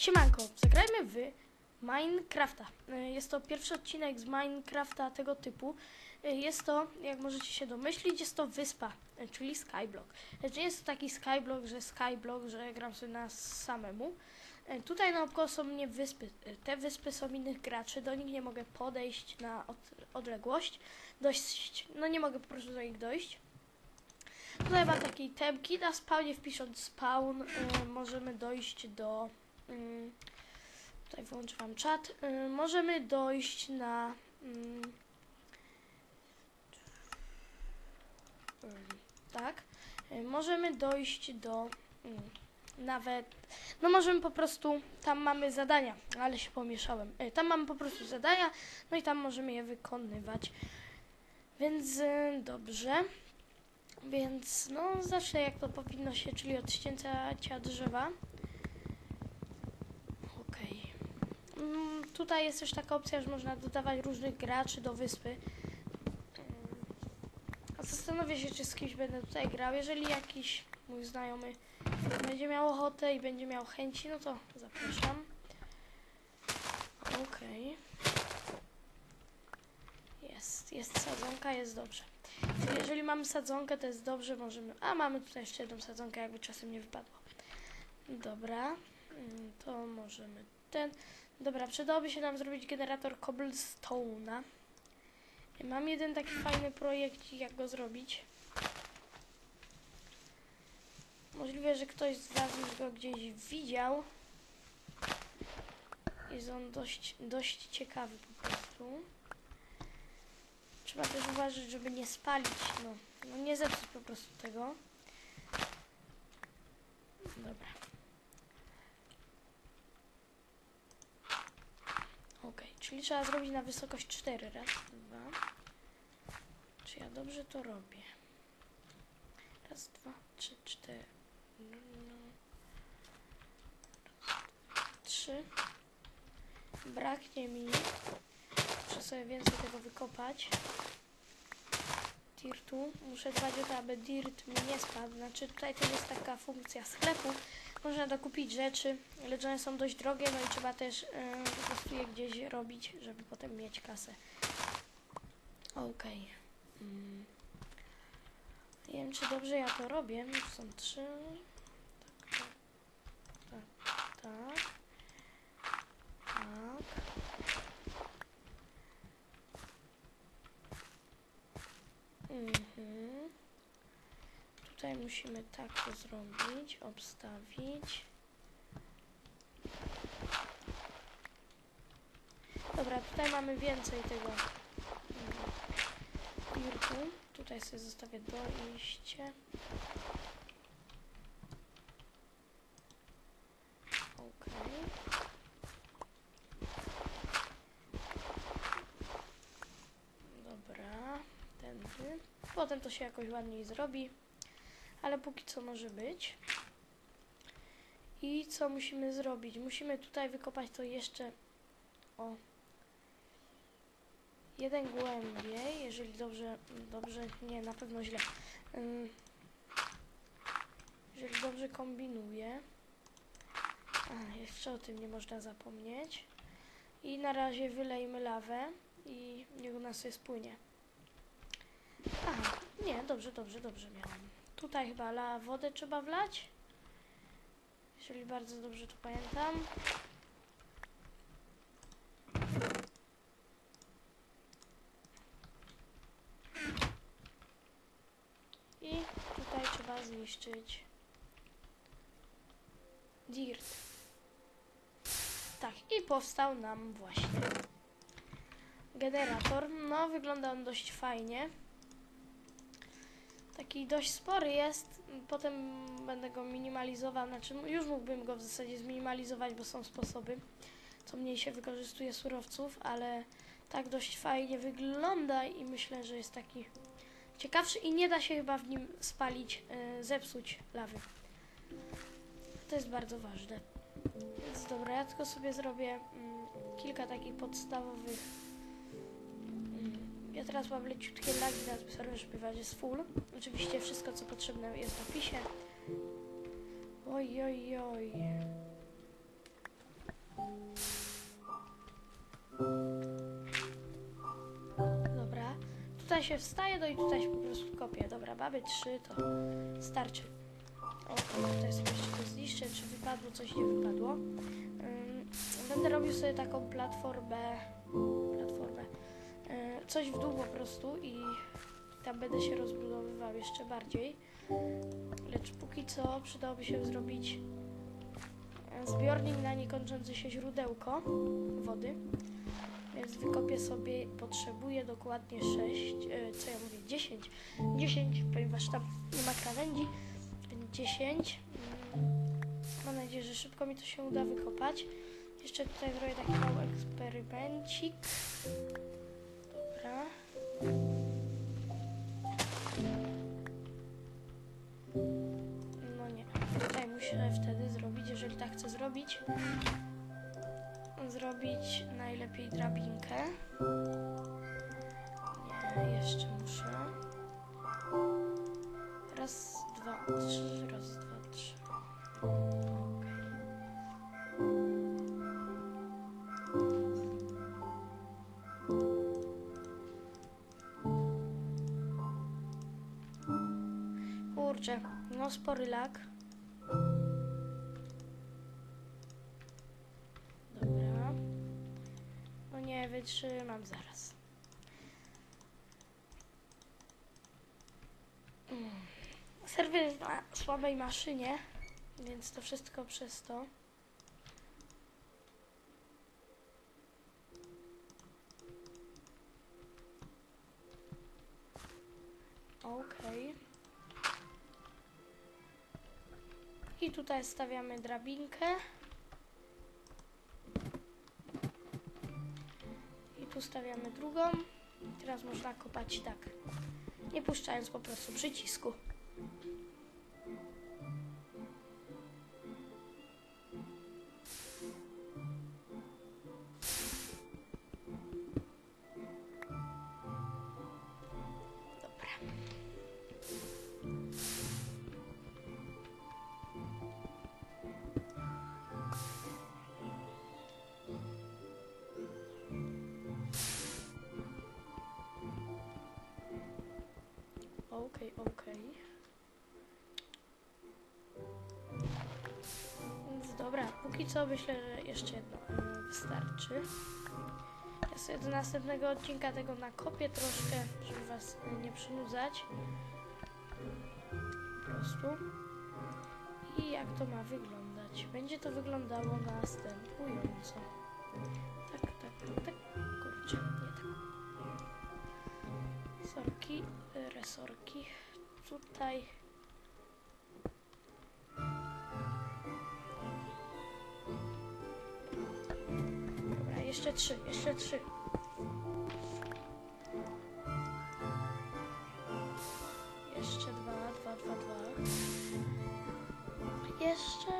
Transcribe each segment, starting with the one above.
Siemanko, zagrajmy w Minecrafta. Y, Jest to pierwszy odcinek z Minecrafta tego typu. Y, Jest to, jak możecie się domyślić, jest to wyspa, y, czyli Skyblock. Nie jest to taki Skyblock, że Skyblock, że gram sobie na samemu. Tutaj naokoło są mnie wyspy. Te wyspy są innych graczy, do nich nie mogę podejść na od, odległość. Dość, no nie mogę po prostu do nich dojść. Tutaj ma takiej temki, na spawnie wpisząc spawn y, możemy dojść do... Y, tutaj włączę wam czat. Y, możemy dojść na... mm, tak. Y, możemy dojść do... mm, nawet... No możemy po prostu... Tam mamy zadania, ale się pomieszałem. Y, tam mamy po prostu zadania, no i tam możemy je wykonywać. Więc y, dobrze. Więc no zacznę jak to powinno się, czyli od ścięcia drzewa. Okej. Mm, tutaj jest też taka opcja, że można dodawać różnych graczy do wyspy. Ym, A zastanowię się, czy z kimś będę tutaj grał. Jeżeli jakiś mój znajomy będzie miał ochotę i będzie miał chęci, no to zapraszam. Okej. Jest, jest sadzonka, jest dobrze. Jeżeli mamy sadzonkę, to jest dobrze, możemy... A, mamy tutaj jeszcze jedną sadzonkę, jakby czasem nie wypadło. Dobra, mm, to możemy ten... Dobra, przydałoby się nam zrobić generator cobblestone'a. Mam jeden taki fajny projekt, jak go zrobić. Możliwe, że ktoś z Was już go gdzieś widział. Jest on dość, dość ciekawy po prostu. Trzeba też uważać, żeby nie spalić, no, no nie zepsuć po prostu tego. Dobra. Czyli trzeba zrobić na wysokość 4. Raz, dwa. Czy ja dobrze to robię? Raz, dwa, trzy, cztery. No. Dwa, trzy. Braknie mi. Muszę sobie więcej tego wykopać. Dirtu. Muszę dbać o to, aby dirt mi nie spadł. Znaczy tutaj to jest taka funkcja sklepu. Można dokupić rzeczy, lecz one są dość drogie, no i trzeba też yy, po prostu je gdzieś robić, żeby potem mieć kasę. Okej. Mm. Nie wiem, czy dobrze ja to robię. Są trzy. Tak, tak, tak. Tak. Mhm. Tutaj musimy tak to zrobić, obstawić. Dobra, tutaj mamy więcej tego mm, dirtu. Tutaj sobie zostawię dojście. Potem to się jakoś ładniej zrobi, ale póki co może być. I co musimy zrobić? Musimy tutaj wykopać to jeszcze o jeden głębiej, jeżeli dobrze, dobrze, nie, na pewno źle. Jeżeli dobrze kombinuję. A, jeszcze o tym nie można zapomnieć. I na razie wylejmy lawę i niech ona sobie spłynie. Aha, nie, dobrze, dobrze, dobrze miałam. Tutaj chyba la wodę trzeba wlać. Jeżeli bardzo dobrze to pamiętam. I tutaj trzeba zniszczyć dirt. Tak, i powstał nam właśnie generator. No, wygląda on dość fajnie. Taki dość spory jest. Potem będę go minimalizował. Znaczy, już mógłbym go w zasadzie zminimalizować, bo są sposoby, co mniej się wykorzystuje surowców, ale tak dość fajnie wygląda i myślę, że jest taki ciekawszy i nie da się chyba w nim spalić, e, zepsuć lawy. To jest bardzo ważne. Więc dobra, ja tylko sobie zrobię mm, kilka takich podstawowych ja teraz mam leciutkie lagi, zaraz przerwę, żeby was jest full. Oczywiście wszystko, co potrzebne jest w opisie. Oj, oj, oj. Dobra. Tutaj się wstaje, no i tutaj się po prostu kopie. Dobra, mamy trzy, to starczy. O, tutaj sobie jeszcze to zniszczę, czy wypadło coś, nie wypadło. Będę robił sobie taką platformę coś w dół po prostu i tam będę się rozbudowywał jeszcze bardziej. Lecz póki co przydałoby się zrobić e, zbiornik na niekończące się źródełko wody. Więc wykopię sobie, potrzebuję dokładnie 6, e, co ja mówię, 10. 10, ponieważ tam nie ma krawędzi, więc 10. Mm, Mam nadzieję, że szybko mi to się uda wykopać. Jeszcze tutaj zrobię taki mały eksperymencik. Zrobić, zrobić najlepiej drabinkę. Nie, jeszcze muszę. Raz, dwa, trzy, raz, dwa, trzy. Kurczę, no spory lag. Nie wytrzymam zaraz. Mm. Serwer jest na słabej maszynie, więc to wszystko przez to. Okej. I tutaj stawiamy drabinkę. Tu stawiamy drugą. Teraz można kopać tak, nie puszczając po prostu przycisku. Okej, okej. Więc dobra, póki co myślę, że jeszcze jedno e, wystarczy. Ja sobie do następnego odcinka tego nakopię troszkę, żeby was e, nie przynudzać. Po prostu. I jak to ma wyglądać? Będzie to wyglądało następująco. Tak, tak, tak, tak. Kurczę, nie tak. Sorki, y, resorki. Tutaj. Dobra, jeszcze trzy, jeszcze trzy. Jeszcze dwa, dwa, dwa, dwa. Jeszcze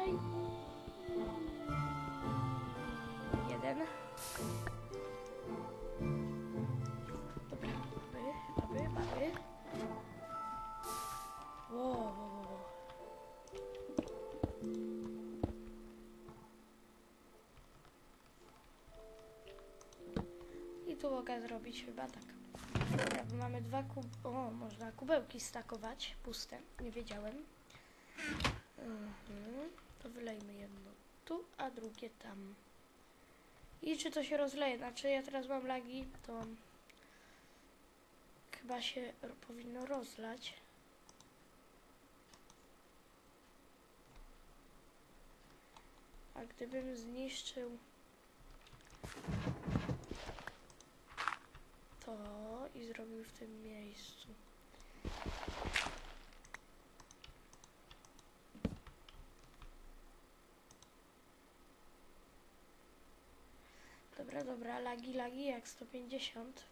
jeden. Mogę zrobić chyba tak. Dobra, bo mamy dwa kub... O, można kubełki stakować, puste, nie wiedziałem. Mhm. To wylejmy jedno tu, a drugie tam. I czy to się rozleje? Znaczy ja teraz mam lagi, to chyba się powinno rozlać. A gdybym zniszczył to i zrobił w tym miejscu. Dobra, dobra, lagi, lagi, jak 150.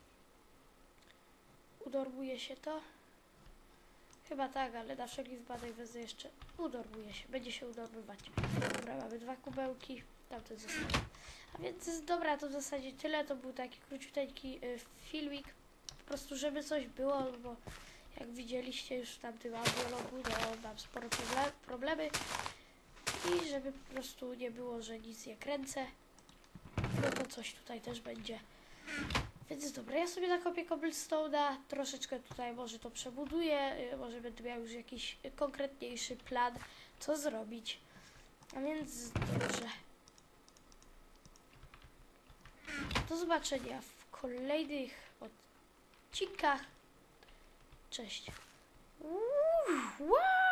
Udorbuje się to? Chyba tak, ale na wszelki wypadek wezmę jeszcze. Udorbuje się, będzie się udorbywać. Dobra, mamy dwa kubełki, tamten zostaje. A więc dobra, to w zasadzie tyle. To był taki króciuteńki y, filmik. Po prostu, żeby coś było, bo jak widzieliście już w tamtym audiologu, no mam sporo proble- problemy. I żeby po prostu nie było, że nic nie kręcę, coś tutaj też będzie Więc dobra, ja sobie nakopię cobblestone'a, troszeczkę tutaj może to przebuduję, y, może będę miał już jakiś konkretniejszy plan, co zrobić. A więc dobrze. Do zobaczenia w kolejnych odcinkach. Cześć. Uuu, wow!